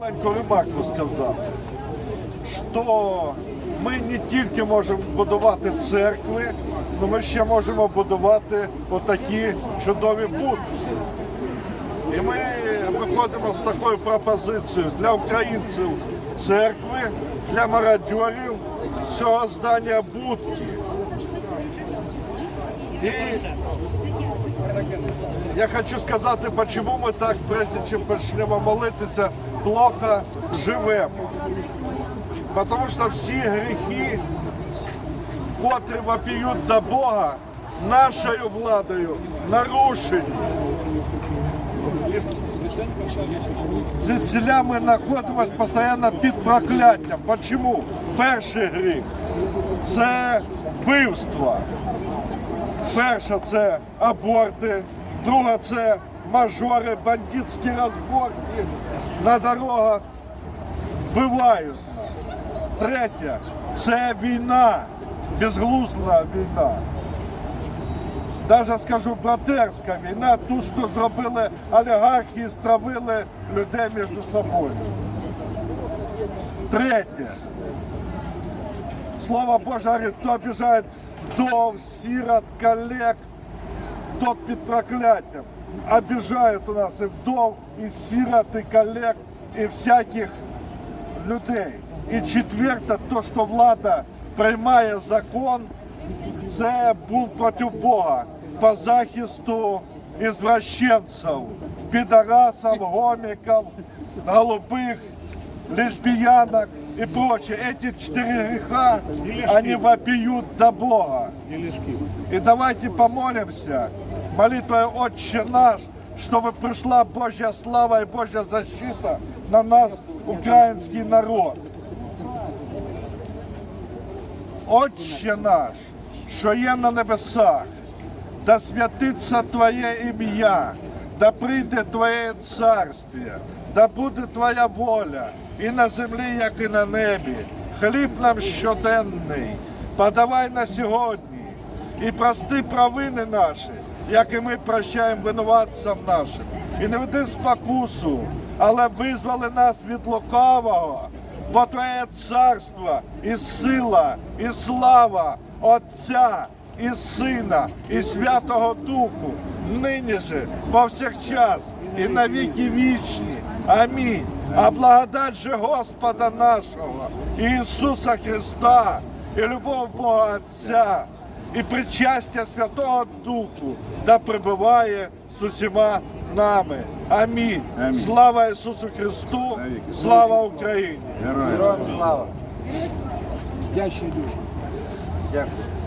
маленьку ремарку сказати, що ми не тільки можемо будувати церкви, але ми ще можемо будувати отакі чудові будки. І ми виходимо з такою пропозицією для українців церкви, для мародьорів цього здання будки. Я хочу сказати, чому ми так, прежде чим почнемо молитися, плохо живемо. Тому що всі гріхи, котрі вопіють до Бога, нашою владою нарушені. Звідсіля ми знаходимося постійно під прокляттям. Чому? Перший гріх це вбивство. Перша це аборти, друга це мажори, бандитські розборки на дорогах вбивають. Третя це війна, безглузна війна. Даже скажу братерська війна, ту, що зробили олігархи стравили людей між собою. Третє. Слово Боже кто обижает вдов, сирот, коллег, тот під прокляттям. Обижають у нас і вдов, і сирот, і коллег, і всяких людей. І четверте, то, що влада приймає закон, це був проти Бога по захисту ізвращенців, підарасів, гоміків, голубих, лесбиянок и прочее. Эти четыре греха, они вопиют до Бога. И давайте помолимся молитвой Отче наш, чтобы пришла Божья слава и Божья защита на нас, украинский народ. Отче наш, що є на небесах, да святиться Твоє ім'я, да прийде Твоє царствие, да буде Твоя воля І на землі, як і на небі. Хліб нам щоденний, подавай на сьогодні і прости провини наші, як і ми прощаємо винуватцям нашим. І не веди спокусу, але визвали нас від лукавого, бо Твоє царство і сила, і слава Отця і Сина, і Святого Духу, нині же, повсякчас, і на віки вічні. Амінь. А благодать же Господа нашого, Ісуса Христа, і любов Бога Отця, і причастя Святого Духу да пребуває з усіма нами. Амінь. Амінь. Слава Ісусу Христу, Навіки. слава Україні. Героям. Слава. Дуже. Дякую.